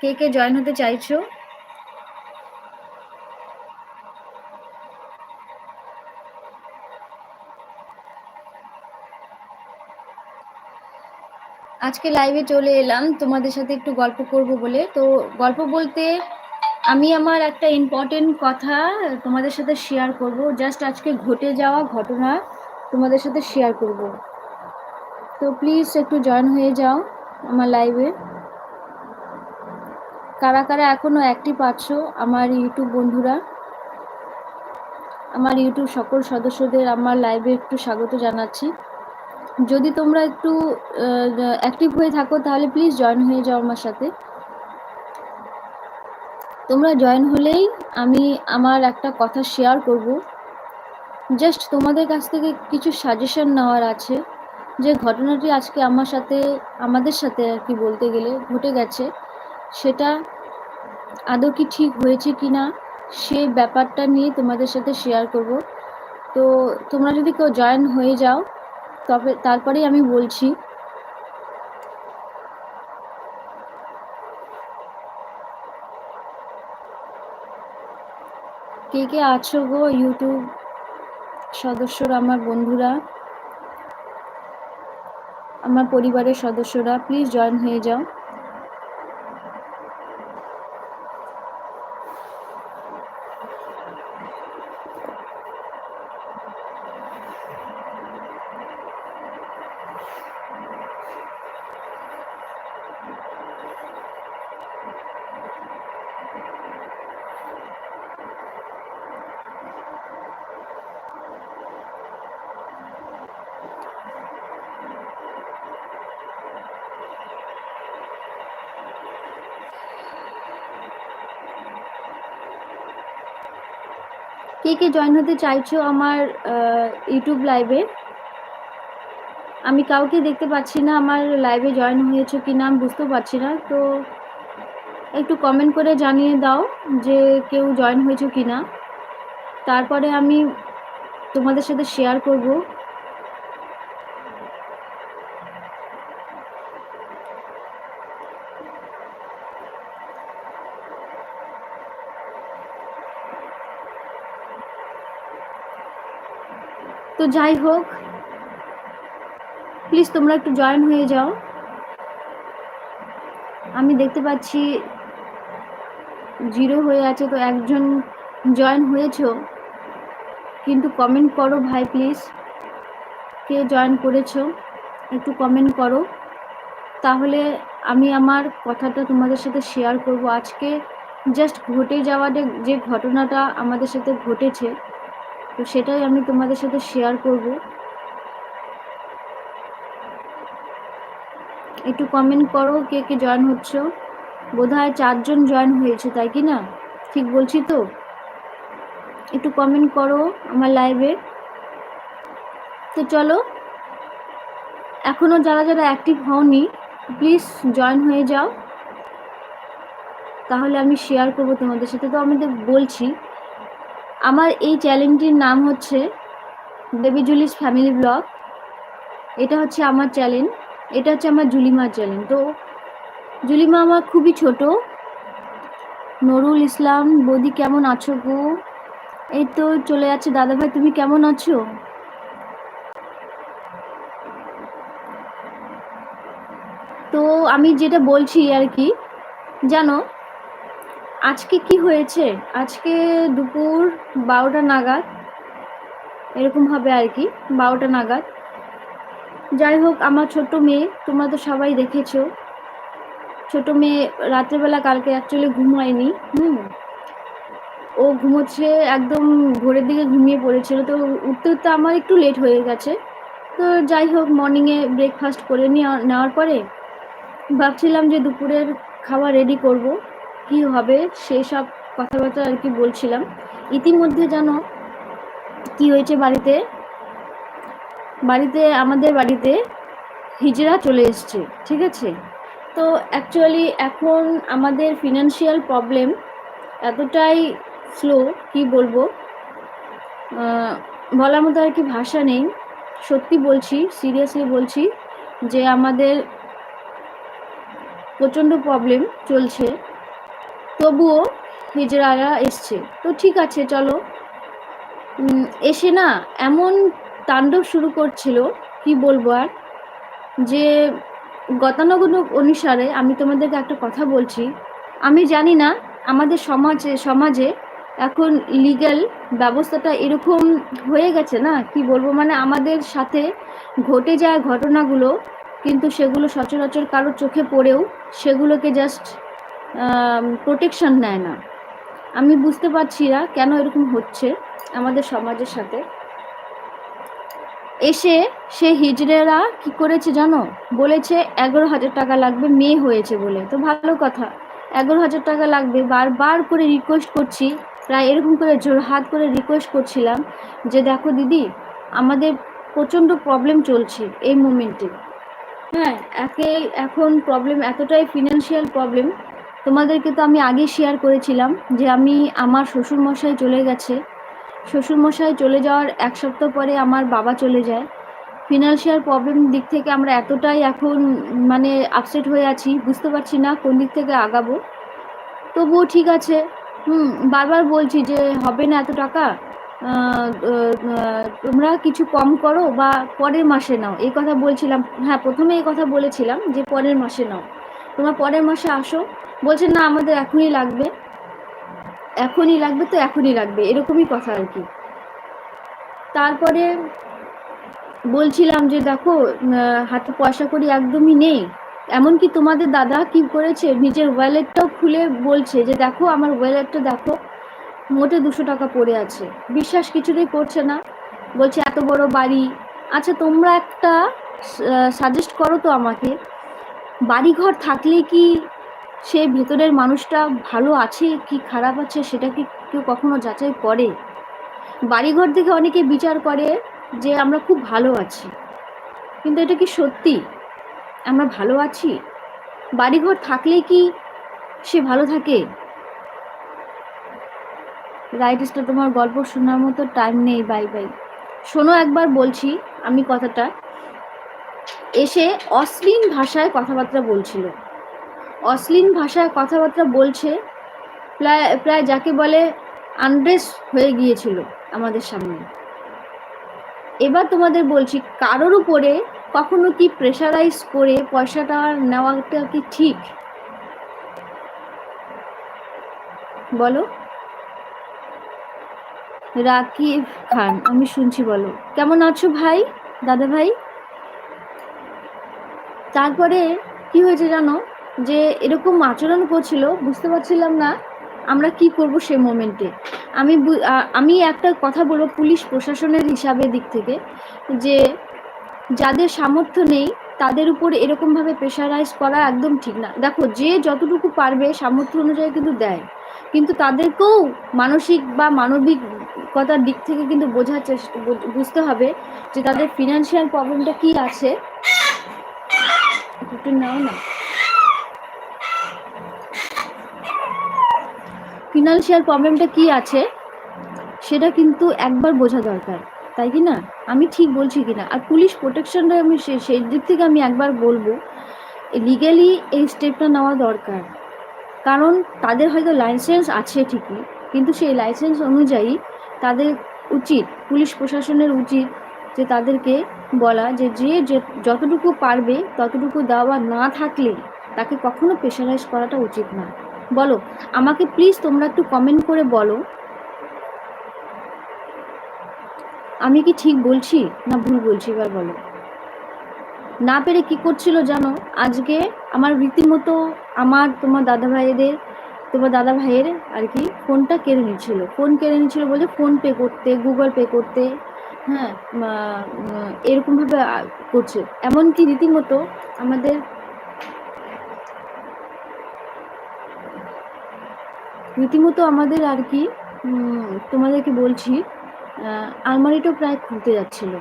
কে কে join হতে চাইছো? আজকে লাইভে চলে এলাম, তোমাদের সাথে একটু গল্প করব বলে। তো গল্প বলতে আমি আমার একটা ইম্পর্টেন্ট কথা তোমাদের সাথে শেয়ার করব। জাস্ট আজকে ঘটে যাওয়া ঘটনা তোমাদের সাথে শেয়ার করব। তো প্লিজ একটু জয়েন হয়ে যাও আমার লাইভে কারা কারা এখনও অ্যাক্টিভ আছো? আমার ইউটিউব বন্ধুরা, আমার ইউটিউব সকল সদস্যদের আমার লাইভে একটু স্বাগত জানাচ্ছি। যদি তোমরা একটু অ্যাক্টিভ হয়ে থাকো, তাহলে প্লিজ জয়েন হয়ে যাও আমার সাথে। তোমরা জয়েন হলেই আমি আমার একটা কথা শেয়ার করব। জাস্ট তোমাদের কাছ থেকে কিছু সাজেশন নেওয়ার আছে। যে ঘটনাটি আজকে আমার সাথে, আমাদের সাথে আর কি বলতে গেলে ঘটে গেছে, সেটা আদৌ কি ঠিক হয়েছে কি না সে ব্যাপারটা নিয়ে তোমাদের সাথে শেয়ার করব। তো তোমরা যদি কেউ জয়েন হয়ে যাও, তবে তারপরেই আমি বলছি। কে কে আছো গো ইউটিউব সদস্যরা, আমার বন্ধুরা? আমার পরিবারের সদস্যরা প্লিজ জয়েন হয়ে যাও। কে কে জয়েন হতে চাইছো আমার ইউটিউব লাইভে আমি কাউকে দেখতে পাচ্ছি না, আমার লাইভে জয়েন হয়েছে কি না আমি বুঝতে পারছি না। তো একটু কমেন্ট করে জানিয়ে দাও যে কেউ জয়েন হয়েছে কি না। তারপরে আমি তোমাদের সাথে শেয়ার করব। তো যাই হোক প্লিজ তোমরা একটু জয়েন হয়ে যাও। আমি দেখতে পাচ্ছি জিরো হয়ে আছে, তো একজন জয়েন হয়েছ। কিন্তু কমেন্ট করো ভাই প্লিজ কে জয়েন করেছ, একটু কমেন্ট করো। তাহলে আমি আমার কথাটা তোমাদের সাথে শেয়ার করব। আজকে জাস্ট ঘটে যাওয়া যে ঘটনাটা আমাদের সাথে ঘটেছে তো সেটাই আমি তোমাদের সাথে শেয়ার করব। একটু কমেন্ট করো কে কে জয়েন হচ্ছ। বোধ হয় চারজন জয়েন হয়েছে, তাই কি না? ঠিক বলছি তো? একটু কমেন্ট করো আমার লাইভে তো চলো এখনও যারা যারা অ্যাক্টিভ হওনি প্লিজ জয়েন হয়ে যাও। তাহলে আমি শেয়ার করব তোমাদের সাথে। তো আমাদের বলছি আমার এই চ্যানেলটির নাম হচ্ছে দেবী জুলিস ফ্যামিলি ব্লগ। এটা হচ্ছে আমার চ্যানেল এটা হচ্ছে আমার জুলিমার চ্যানেল তো জুলিমা আমার খুবই ছোট। নুরুল ইসলাম, বৌদি কেমন আছো গো? এই তো চলে যাচ্ছে। দাদাভাই, তুমি কেমন আছো? তো আমি যেটা বলছি আর কি, জানো আজকে কি হয়েছে? আজকে দুপুর বারোটা নাগাদ, এরকম হবে আর কি, বারোটা নাগাদ। যাই হোক, আমার ছোট মেয়ে, তোমরা তো সবাই দেখেছ। ছোট মেয়ে রাত্রেবেলা কালকে অ্যাকচুয়ালি ঘুমায়নি, হুম। ও ঘুমোচ্ছে একদম ভোরের দিকে ঘুমিয়ে পড়েছিল, তো উঠতে উঠতে আমার একটু লেট হয়ে গেছে। তো যাই হোক মর্নিংয়ে ব্রেকফাস্ট করে নিয়ে নেওয়ার পরে ভাবছিলাম যে দুপুরের খাবার রেডি করব। কি হবে সেই সব কথাবার্তা আর কি বলছিলাম। ইতিমধ্যে যেন কি হয়েছে বাড়িতে? বাড়িতে, আমাদের বাড়িতে হিজড়া চলে এসছে, ঠিক আছে? তো অ্যাকচুয়ালি এখন আমাদের ফিনান্সিয়াল প্রবলেম এতটাই স্লো কি বলব? বলার মতো আর কি ভাষা নেই। সত্যি বলছি সিরিয়াসলি বলছি যে আমাদের প্রচণ্ড প্রবলেম চলছে। তবুও হিজড়ারা এসছে। তো ঠিক আছে, চলো। এসে না এমন তাণ্ডব শুরু করছিল, কি বলব আর, যে গতানুগতিক অনুসারে আমি তোমাদেরকে একটা কথা বলছি। আমি জানি না আমাদের সমাজে সমাজে এখন লিগ্যাল ব্যবস্থাটা এরকম হয়ে গেছে না, কি বলব? মানে আমাদের সাথে ঘটে যায় ঘটনাগুলো, কিন্তু সেগুলো সচরাচর কারোর চোখে পড়েও সেগুলোকে জাস্ট প্রোটেকশন নেয় না। আমি বুঝতে পারছি না কেন এরকম হচ্ছে আমাদের সমাজের সাথে। এসে সে হিজড়েরা কি করেছে জানো? বলেছে, এগারো হাজার টাকা লাগবে, মেয়ে হয়েছে বলে। তো ভালো কথা। এগারো হাজার টাকা লাগবে, বারবার করে রিকোয়েস্ট করছি, প্রায় এরকম করে জোর হাত করে রিকোয়েস্ট করছিলাম যে, দেখো দিদি, আমাদের প্রচণ্ড প্রবলেম চলছে এই মোমেন্টে হ্যাঁ একে, এখন প্রবলেম এতটাই ফিনান্সিয়াল প্রবলেম তোমাদেরকে তো আমি আগে শেয়ার করেছিলাম যে আমি আমার শ্বশুরমশাই চলে গেছে। শ্বশুরমশাই চলে যাওয়ার এক সপ্তাহ পরে আমার বাবা চলে যায়। ফিনান্সিয়াল প্রবলেম দিক থেকে আমরা এতটাই এখন মানে আপসেট হয়ে আছি, বুঝতে পারছি না কোন দিক থেকে আগাবো। তবুও ঠিক আছে। হুম, বারবার বলছি যে হবে না এত টাকা? তোমরা কিছু কম করো বা পরের মাসে নাও। এই কথা বলছিলাম। হ্যাঁ প্রথমে এই কথা বলেছিলাম যে পরের মাসে নাও। তোমরা পরের মাসে আসো। বলছে, না, আমাদের এখনই লাগবে। এখনই লাগবে তো এখনই লাগবে। এরকমই কথা আর কি। তারপরে বলছিলাম যে, দেখো হাতে পয়সা করি একদমই নেই। এমনকি তোমাদের দাদা কি করেছে, নিজের ওয়ালেটটাও খুলে বলছে যে, দেখো, আমার ওয়ালেটটা দেখো, মোটে দুশো টাকা পড়ে আছে। বিশ্বাস কিছুতেই করছে না। বলছে, এত বড় বাড়ি। আচ্ছা তোমরা একটা সাজেস্ট করো তো আমাকে। বাড়িঘর থাকলে কি সে ভেতরের মানুষটা ভালো আছে কি খারাপ আছে সেটা কি কেউ কখনো যাচাই করে? বাড়িঘর থেকে অনেকে বিচার করে যে আমরা খুব ভালো আছি। কিন্তু এটা কি সত্যি? আমরা ভালো আছি? বাড়িঘর থাকলে কি সে ভালো থাকে? রাইটিসটা তোমার গল্প শোনার মতো টাইম নেই বাই বাই শোনো, একবার বলছি আমি কথাটা। এসে অশ্লীল ভাষায় কথাবার্তা বলছিল। অশ্লীল ভাষায় কথাবার্তা বলছে, প্রায় প্রায় যাকে বলে আনড্রেস হয়ে গিয়েছিল আমাদের সামনে। এবার তোমাদের বলছি, কারোর উপরে কখনো কি প্রেশারাইজ করে পয়সাটা নেওয়াটা কি ঠিক? বলো। রাকিব খান, আমি শুনছি বলো। কেমন আছো ভাই দাদা ভাই তারপরে কি হয়েছে জানো? যে এরকম আচরণ করছিল, বুঝতে পারছিলাম না আমরা কি করব সে মোমেন্টে। আমি আমি একটা কথা বলব পুলিশ প্রশাসনের হিসাবে দিক থেকে, যে যাদের সামর্থ্য নেই, তাদের উপর এরকমভাবে প্রেশারাইজ করা একদম ঠিক না। দেখো, যে যতটুকু পারবে সামর্থ্য অনুযায়ী কিন্তু দেয়। কিন্তু তাদেরকেও মানসিক বা মানবিকতার দিক থেকে কিন্তু বোঝার চেষ্টা বুঝতে হবে যে তাদের ফিনান্সিয়াল প্রবলেমটা কি আছে। একটু নাও না। ফিনান্সিয়াল প্রবলেমটা কি আছে, সেটা কিন্তু একবার বোঝা দরকার, তাই কি না? আমি ঠিক বলছি কি না? আর পুলিশ প্রোটেকশনটা আমি সেই দিক থেকে আমি একবার বলব লিগ্যালি এই স্টেপটা নেওয়া দরকার। কারণ তাদের হয়তো লাইসেন্স আছে ঠিকই, কিন্তু সেই লাইসেন্স অনুযায়ী তাদের উচিত পুলিশ প্রশাসনের উচিত যে তাদেরকে বলা যে যে- যতটুকু পারবে, ততটুকু দেওয়া না থাকলে তাকে কখনো প্রেশারাইজ করাটা উচিত না। বলো, আমাকে প্লিজ তোমরা একটু কমেন্ট করে বলো। আমি কি ঠিক বলছি না ভুল বলছি এবার বলো। না পেরে কি করছিল জানো? আজকে আমার রীতিমতো আমার তোমার দাদা ভাইদের তোমার দাদা ভাইয়ের আর কি ফোনটা কেড়ে নিচ্ছিল। ফোন কেড়ে নিচ্ছিল বলে ফোন পে করতে গুগল পে করতে হ্যাঁ এরকমভাবে করছে। এমনকি রীতিমতো আমাদের রীতিমতো আমাদের আর কি তোমাদেরকে বলছি আহ, আলমারিটাও প্রায় খুলতে যাচ্ছিল।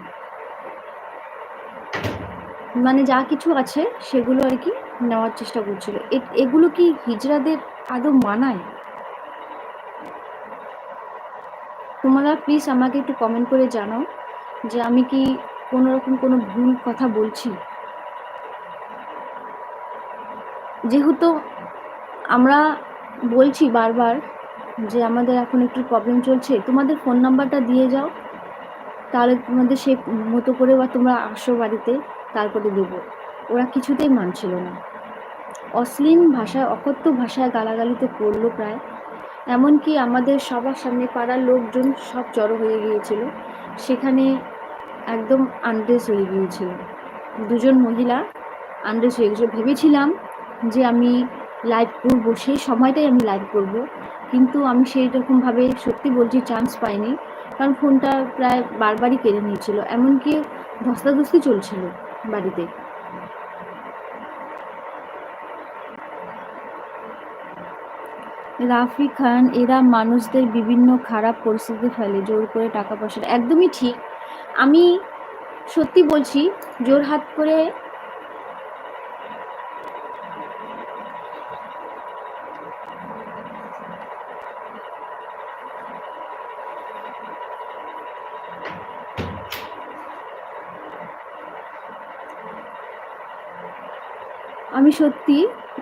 মানে যা কিছু আছে সেগুলো আর কি নেওয়ার চেষ্টা করছিল। এগুলো কি হিজড়াদের আদৌ মানায়? তোমরা প্লিজ আমাকে একটু কমেন্ট করে জানাও যে আমি কি কোনো রকম কোনো ভুল কথা বলছি? যেহেতু আমরা বলছি বারবার যে আমাদের এখন একটু প্রবলেম চলছে। তোমাদের ফোন নাম্বারটা দিয়ে যাও। তাহলে তোমাদের সে মতো করে বা তোমরা আসো বাড়িতে, তারপরে দেবো। ওরা কিছুতেই মানছিল না। অশ্লীল ভাষায়, অকথ্য ভাষায় গালাগালিতে পড়ল প্রায়। এমনকি আমাদের সবার সামনে পাড়ার লোকজন সব জড়ো হয়ে গিয়েছিল। সেখানে একদম আনড্রেস হয়ে গিয়েছিল। দুজন মহিলা আনড্রেস হয়ে গেছিল ভেবেছিলাম যে আমি লাইভ করব, সেই সময়টাই আমি লাইভ করব। কিন্তু আমি সেই রকমভাবে সত্যি বলছি চান্স পাইনি। কারণ ফোনটা প্রায় বারবারই কেড়ে নিয়েছিল। এমনকি ধস্তাধস্তি চলছিল বাড়িতে। রাফি খান, এরা মানুষদের বিভিন্ন খারাপ পরিস্থিতি ফেলে, জোর করে টাকা পয়সা, একদমই ঠিক। আমি সত্যি বলছি, জোর হাত করে আমি সত্যি,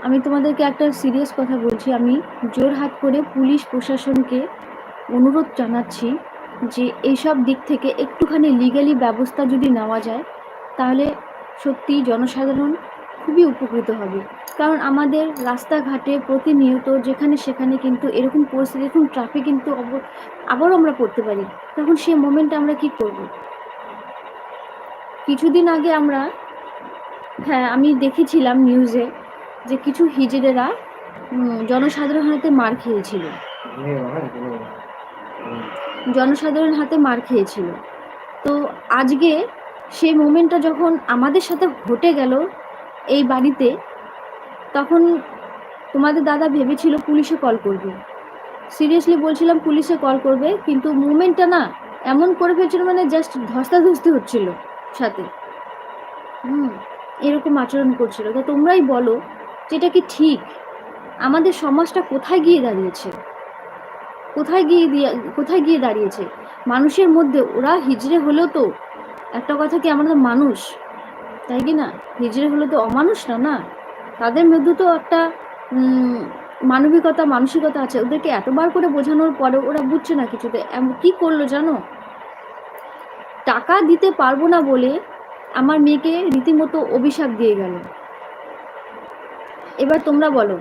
আমি তোমাদেরকে একটা সিরিয়াস কথা বলছি। আমি জোরহাট করে পুলিশ প্রশাসনকে অনুরোধ জানাচ্ছি যে এইসব দিক থেকে একটুখানি লিগালি ব্যবস্থা যদি নেওয়া যায়, তাহলে সত্যি জনসাধারণ খুবই উপকৃত হবে। কারণ আমাদের রাস্তাঘাটে প্রতিনিয়ত যেখানে সেখানে কিন্তু এরকম পরিস্থিতি, এরকম ট্রাফিক কিন্তু আবারও আমরা পড়তে পারি। তখন সে মোমেন্টে আমরা কি করব? কিছুদিন আগে আমরা হ্যাঁ আমি দেখেছিলাম নিউজে যে কিছু হিজড়েরা জনসাধারণ হাতে মার খেয়েছিল। জনসাধারণ হাতে মার খেয়েছিল। তো আজকে সেই মোমেন্টটা যখন আমাদের সাথে ঘটে গেল এই বাড়িতে, তখন তোমাদের দাদা ভেবেছিল পুলিশে কল করবে। সিরিয়াসলি বলছিলাম পুলিশে কল করবে, কিন্তু মুভমেন্টটা না এমন করে ফেলছিল মানে জাস্ট ধস্তাধস্তি হচ্ছিল সাথে। হুম। এরকম আচরণ করছিল। তো তোমরাই বলো যেটা কি ঠিক? আমাদের সমাজটা কোথায় গিয়ে দাঁড়িয়েছে? কোথায় গিয়ে দিয়ে, কোথায় গিয়ে দাঁড়িয়েছে? মানুষের মধ্যে, ওরা হিজড়ে হলেও তো, একটা কথা কি আমাদের মানুষ? তাই কি না? হিজড়ে হলে তো অমানুষ না না? তাদের মধ্যে তো একটা মানবিকতা, মানসিকতা আছে। ওদেরকে এতবার করে বোঝানোর পরে ওরা বুঝছে না কিছুতে। কি করল জানো? টাকা দিতে পারব না বলে আমার মেয়েকে রীতিমতো অভিশাপ দিয়ে গেল। এবার তোমরা বলো,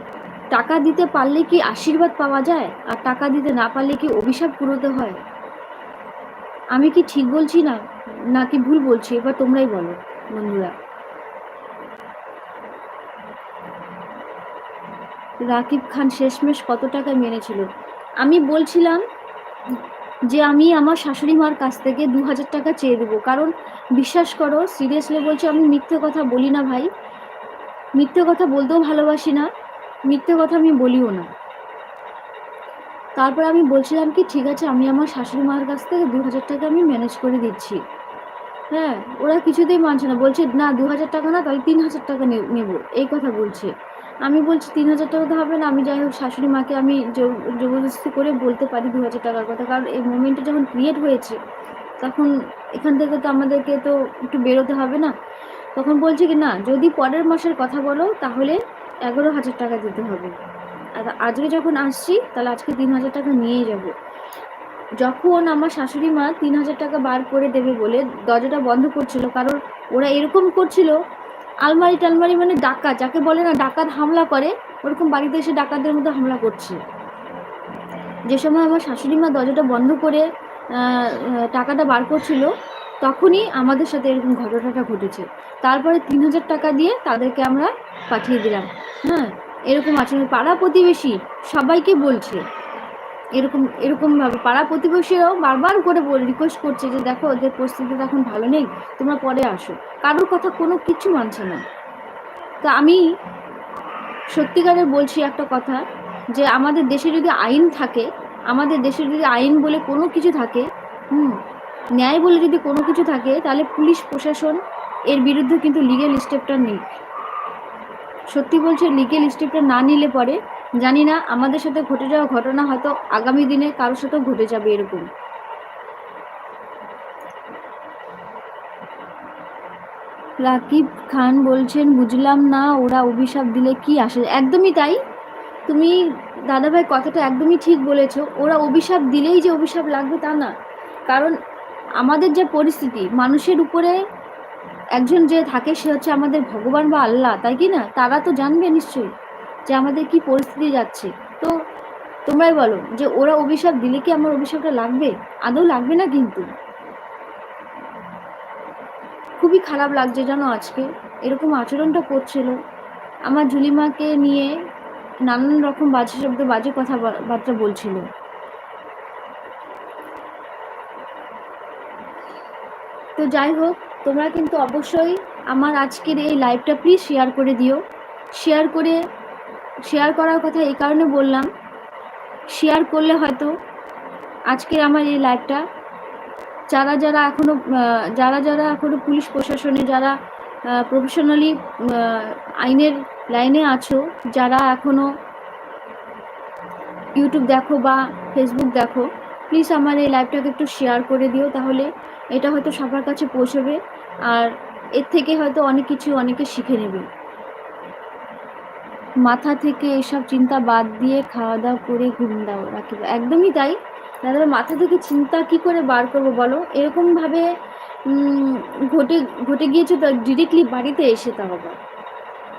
টাকা দিতে পারলে কি আশীর্বাদ পাওয়া যায়? আর টাকা দিতে না পারলে কি অভিশাপ পুরোতে হয়? আমি কি ঠিক বলছি না? নাকি ভুল বলছি? এবার তোমরাই বলো, বন্ধুরা। রাকিব খান শেষমেশ কত টাকা মেনেছিল? আমি বলছিলাম যে আমি আমার শাশুড়ি মার কাছ থেকে দু হাজার টাকা চেয়ে দেবো। কারণ বিশ্বাস করো সিরিয়াসলি বলছো, আমি মিথ্যে কথা বলি না ভাই। মিথ্যে কথা বলতেও ভালোবাসি না, মিথ্যে কথা আমি বলিও না। তারপর আমি বলছিলাম কি, ঠিক আছে, আমি আমার শাশুড়ি মার কাছ থেকে দু হাজার টাকা আমি ম্যানেজ করে দিচ্ছি। হ্যাঁ ওরা কিছুতেই মানছে না। বলছে, না, দু হাজার টাকা না, তাহলে তিন হাজার টাকা নেব। এই কথা বলছে। আমি বলছি, তিন হাজার টাকা তো হবে না, আমি যাই হোক, শাশুড়ি মাকে আমি জবরদস্তি করে বলতে পারি দু হাজার টাকার কথা। কারণ এই মোমেন্টটা যখন ক্রিয়েট হয়েছে, তখন এখান থেকে তো আমাদেরকে তো একটু বেরোতে হবে না। তখন বলছে কি, না, যদি পরের মাসের কথা বলো, তাহলে এগারো হাজার টাকা দিতে হবে। আর আজকে যখন আসছি, তাহলে আজকে তিন হাজার টাকা নিয়ে যাব। যখন আমার শাশুড়ি মা তিন হাজার টাকা বার করে দেবে বলে দরজাটা বন্ধ করছিল, কারণ ওরা এরকম করছিল আলমারি টালমারি মানে ডাকাত, যাকে বলে না ডাকাত হামলা করে, ওরকম বাড়িতে এসে ডাকাতদের মধ্যে হামলা করছে। যে সময় আমার শাশুড়ি মা দরজাটা বন্ধ করে টাকাটা বার করছিল, তখনই আমাদের সাথে এরকম ঘটনাটা ঘটেছে। তারপরে তিন হাজার টাকা দিয়ে তাদেরকে আমরা পাঠিয়ে দিলাম। হ্যাঁ এরকম আচরণ পাড়া প্রতিবেশী সবাইকে বলছে এরকম এরকমভাবে পাড়া প্রতিবেশীরাও বারবার করে রিকোয়েস্ট করছে যে, দেখো, ওদের পরিস্থিতি এখন ভালো নেই, তোমরা পরে আসো। কারোর কথা কোনো কিছু মানছে না। তা আমি সত্যিকারের বলছি একটা কথা যে, আমাদের দেশে যদি আইন থাকে, আমাদের দেশে যদি আইন বলে কোনো কিছু থাকে, হুম, ন্যায় বলে যদি কোনো কিছু থাকে, তাহলে পুলিশ, প্রশাসন এর বিরুদ্ধে কিন্তু লিগেল স্টেপটা নেই। সত্যি বলছে লিগেল স্টেপটা না নিলে পরে জানি না, আমাদের সাথে ঘটে যাওয়া ঘটনা হয়তো আগামী দিনে কারোর সাথেও ঘটে যাবে এরকম। রাকিব খান বলছেন, বুঝলাম না, ওরা অভিশাপ দিলে কি আসে? একদমই তাই। তুমি দাদাভাই কথাটা একদমই ঠিক বলেছ। ওরা অভিশাপ দিলেই যে অভিশাপ লাগবে তা না। কারণ আমাদের যে পরিস্থিতি, মানুষের উপরে একজন যে থাকে, সে হচ্ছে আমাদের ভগবান বা আল্লাহ, তাই কি না? তারা তো জানবে নিশ্চয়ই। যে আমাদের কি পরিস্থিতি যাচ্ছে। তো তোমরাই বলো যে ওরা অভিশাপ দিলে কি আমার অভিশাপটা লাগবে? আদৌ লাগবে না কিন্তু। খুবই খারাপ লাগছে জানো আজকে। এরকম আচরণটা করছিল। আমার জুলিমাকে নিয়ে নানান রকম বাজে শব্দ, বাজে কথাবার্তা বলছিল। তো যাই হোক, তোমরা কিন্তু অবশ্যই আমার আজকের এই লাইভটা প্লিজ শেয়ার করে দিও। শেয়ার করে শেয়ার করার কথা এই কারণে বললাম শেয়ার করলে হয়তো আজকের আমার এই লাইভটা যারা যারা এখনও যারা যারা এখনও পুলিশ প্রশাসনে, যারা প্রফেশনালি আইনের লাইনে আছো, যারা এখনও ইউটিউব দেখো বা ফেসবুক দেখো প্লিজ আমার এই লাইভটাকে একটু শেয়ার করে দিও, তাহলে এটা হয়তো সবার কাছে পৌঁছবে, আর এর থেকে হয়তো অনেক কিছু অনেকে শিখে নেবে। মাথা থেকে এসব চিন্তা বাদ দিয়ে খাওয়া দাওয়া করে ঘুম দাও রাখিব একদমই তাই। তাহলে মাথা থেকে চিন্তা কি করে বার করব বলো? এরকমভাবে ঘটে ঘটে গিয়েছে তো ডিরেক্টলি বাড়িতে এসে তা হবে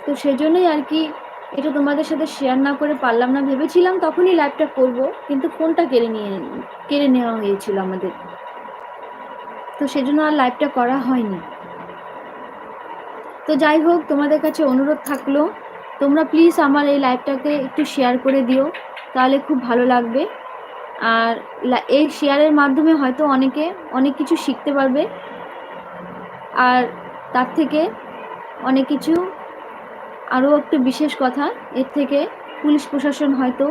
তো সেজন্যই আর কি এটা তোমাদের সাথে শেয়ার না করে পারলাম না। ভেবেছিলাম তখনই লাইভটা করব, কিন্তু ফোনটা কেড়ে নিয়ে, কেড়ে নেওয়া হয়েছিল আমাদের। তো সেজন্য আর লাইভটা করা হয়নি। তো যাই হোক, তোমাদের কাছে অনুরোধ থাকল তোমরা প্লিজ আমার এই লাইভটাকে একটু শেয়ার করে দিও, তাহলে খুব ভালো লাগবে। আর এই শেয়ারের মাধ্যমে হয়তো অনেকে অনেক কিছু শিখতে পারবে। আর তার থেকে অনেক কিছু, আরও একটু বিশেষ কথা, এর থেকে পুলিশ প্রশাসন হয়তো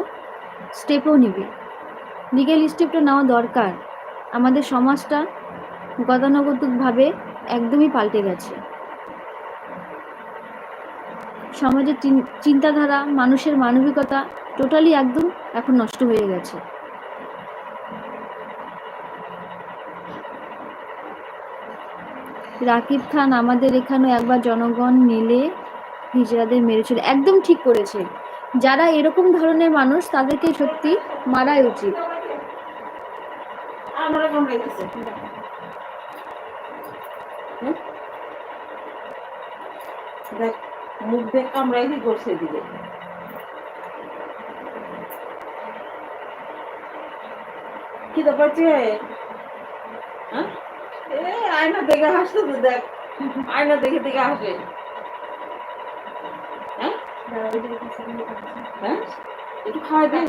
স্টেপও নেবে। লিগেল স্টেপটা নেওয়া দরকার। আমাদের সমাজটা গতানুগতিকভাবে একদমই পাল্টে গেছে। সমাজের চিন্তাধারা, মানুষের মানবিকতা টোটালি একদম এখন নষ্ট হয়ে গেছে। রাকিব খান আমাদের এখানে একবার জনগণ মিলে হিজড়াদের মেরেছিল। একদম ঠিক করেছে। যারা এরকম ধরনের মানুষ, তাদেরকে সত্যি মারাই উচিত। দেখ। মুখ দেখ কামড়াই কি করছে দিকে কি ব্যাপার হ্যাঁ আয়না দেখে হাসতো তো দেখ। আয়না দেখে দেখে হাসে হ্যাঁ? হ্যাঁ? একটু খাওয়া দে।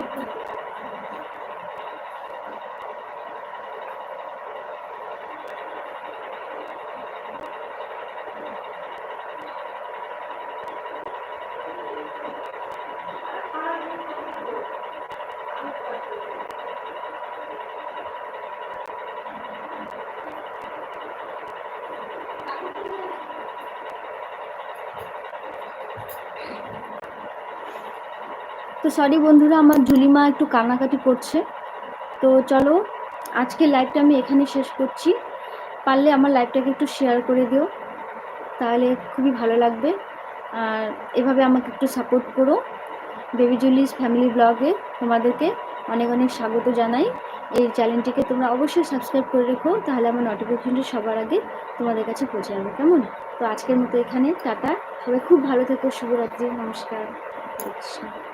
তো সরি বন্ধুরা, আমার ঝুলিমা একটু কান্নাকাটি করছে। তো চলো আজকের লাইভটা আমি এখানে শেষ করছি। পারলে আমার লাইভটাকে একটু শেয়ার করে দিও, তাহলে খুবই ভালো লাগবে। আর এভাবে আমাকে একটু সাপোর্ট করো। বেবি জুলিস ফ্যামিলি ব্লগে তোমাদেরকে অনেক অনেক স্বাগত জানাই। এই চ্যানেলটিকে তোমরা অবশ্যই সাবস্ক্রাইব করে রেখো, তাহলে আমার নোটিফিকেশনটি সবার আগে তোমাদের কাছে পৌঁছে যাবে, কেমন? তো আজকের মতো এখানে, টাটা। সবাই খুব ভালো থেকো, শুভরাত্রি, নমস্কার। আচ্ছা